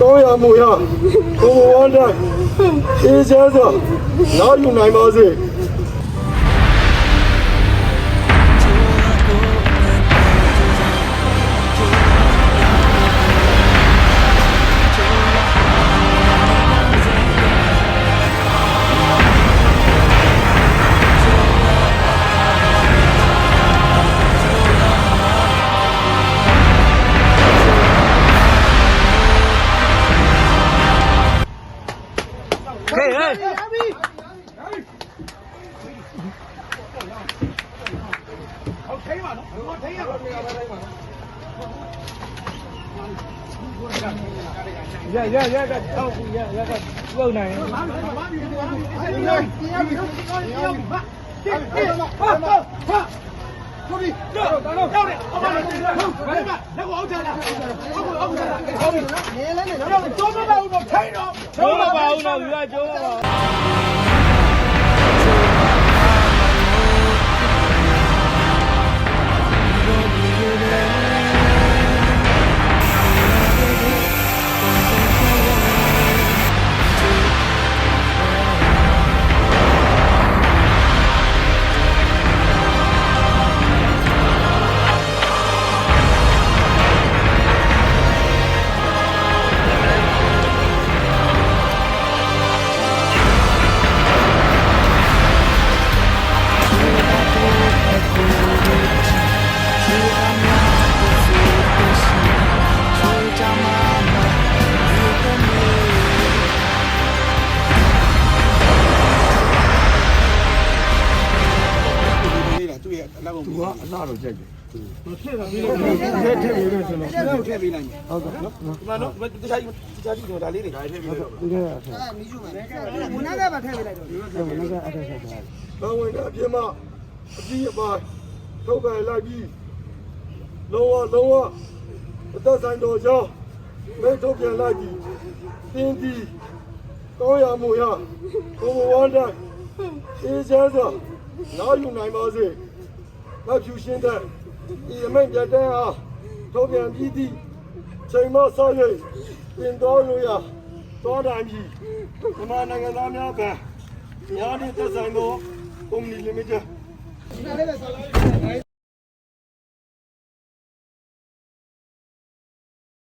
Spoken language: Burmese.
တောင်းရမူရဘုံဘဝန္တအေးချမ်းစွာနားယူနိုင်ပါစေ ရရရကတောက်ရရကလုံနိုင်ကျိုးမပါဘူးတော့ကျိုးမပါဘူး သူကအလှတော့ကြိုက်တယ်ထည့်တာပြီးတော့ထည့်ထည့်ပြီးတော့ကျွန်တော်ထည့်ပေးလိုက်မယ်ဟုတ်ကဲ့နော်ဒီမှာနော်တခြားကြီးတခြားကြီးတော့ဒါလေးတွေထည့်ပြီးတော့ဒီကထည့်မနာကပါထည့်ပေးလိုက်တော့မနကအထက်ထည့်ထား။ဘဝင်ကအပြင်းမအပြီးအပိုင်းထုတ်ကန်လိုက်ပြီးလုံးဝလုံးဝအသက်ဆိုင်တော်ကြောင်းမိတ်ထုတ်ပြန်လိုက်ပြီးတင်းဒီတောင်းရမူရဘုံဘဝန္တအေးချမ်းစွာနားယူနိုင်ပါစေ။ မဖြူရှင်းတဲ့ဒီအမိန့်ပြတဲ့အားထုတ်ပြန်ပြီးသည့်ချိန်မဆောက်၍တင်တော်လို့ရတော်တိုင်းပြီးမြန်မာနိုင်ငံသားများကညာဒီသက်ဆိုင်သောကုမ္ပဏီလီမိတက်